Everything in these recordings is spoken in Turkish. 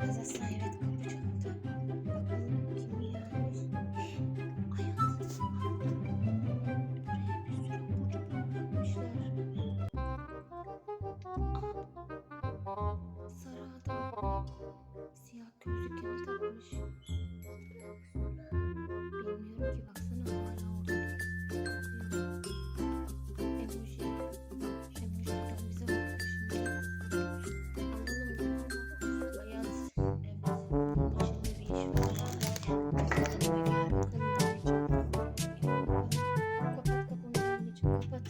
Kazasına evet kapı çaldı. Bakalım kim gelmiş. Ayağını bir sürü bocu bırakmışlar. Aa, sarı adam. Siyah gözlüklerini takmış. Kapat.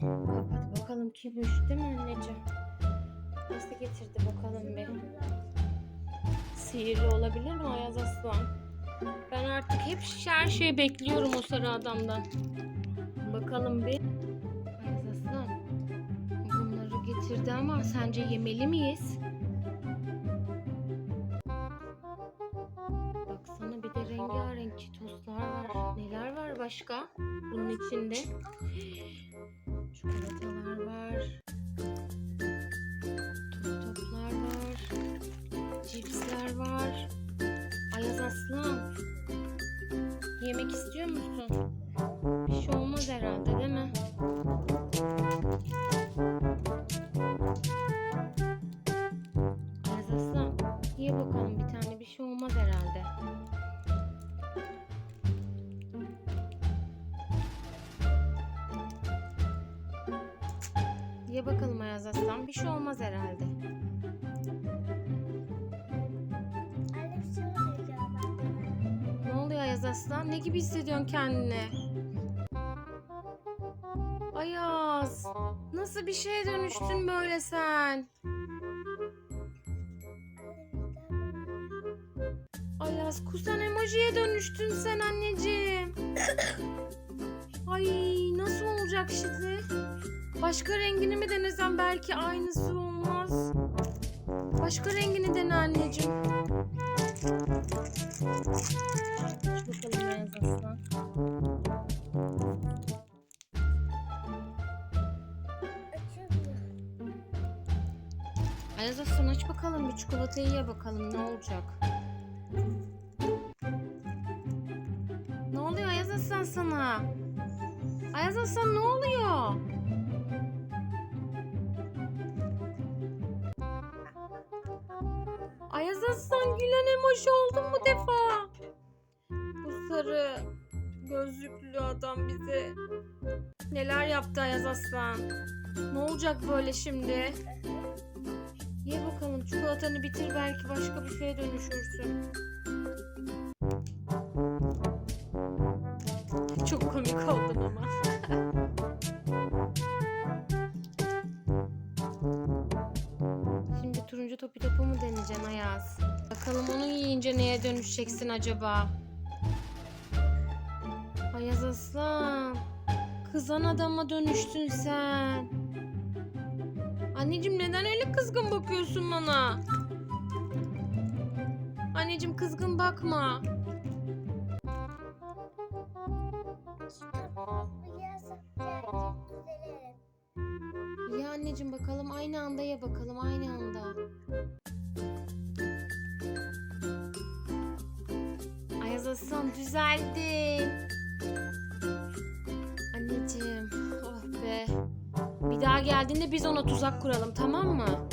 Kapat bakalım kimmiş değil mi anneciğim? Nasıl getirdi bakalım bir. Sihirli olabilir mi Ayaz Aslan? Ben artık hep her şeyi bekliyorum o sarı adamdan. Bakalım bir. Ayaz Aslan. Bunları getirdi ama sence yemeli miyiz? Baksana bir de rengarenk çitoslar var. Neler var başka? Bunun içinde. Çikolatalar var. Top toplar var. Cipsler var. Ayaz Aslan. Yemek istiyor musun? Ye bakalım Ayaz Aslan. Bir şey olmaz herhalde. Şey. Ne oluyor Ayaz Aslan? Ne gibi hissediyorsun kendini? Ayaz, nasıl bir şeye dönüştün böyle sen? Ayaz, kusan emojiye dönüştün sen anneciğim. Ay, nasıl olacak şimdi? Başka rengini mi denesem belki aynısı olmaz. Başka rengini dene anneciğim. Bakalım Ayaz Aslan. Ayaz Aslan aç bakalım bir çikolatayı ye bakalım ne olacak. Ne oluyor Ayaz Aslan sana? Ayaz Aslan ne oluyor? Ayaz Aslan gülen emoji oldun mu defa? Bu sarı gözlüklü adam bize neler yaptı Ayaz Aslan? Ne olacak böyle şimdi? Ye bakalım çikolatanı bitir belki başka bir şeye dönüşürsün. Komik oldun ama. Şimdi turuncu topi topu mu deneyeceksin Ayaz? Bakalım onu yiyince neye dönüşeceksin acaba? Ayaz aslan. Kızan adama dönüştün sen. Anneciğim neden öyle kızgın bakıyorsun bana? Anneciğim kızgın bakma. Anneciğim bakalım aynı anda ye bakalım aynı anda. Ayaz Aslan düzeldin. Anneciğim oh be. Bir daha geldiğinde biz ona tuzak kuralım tamam mı?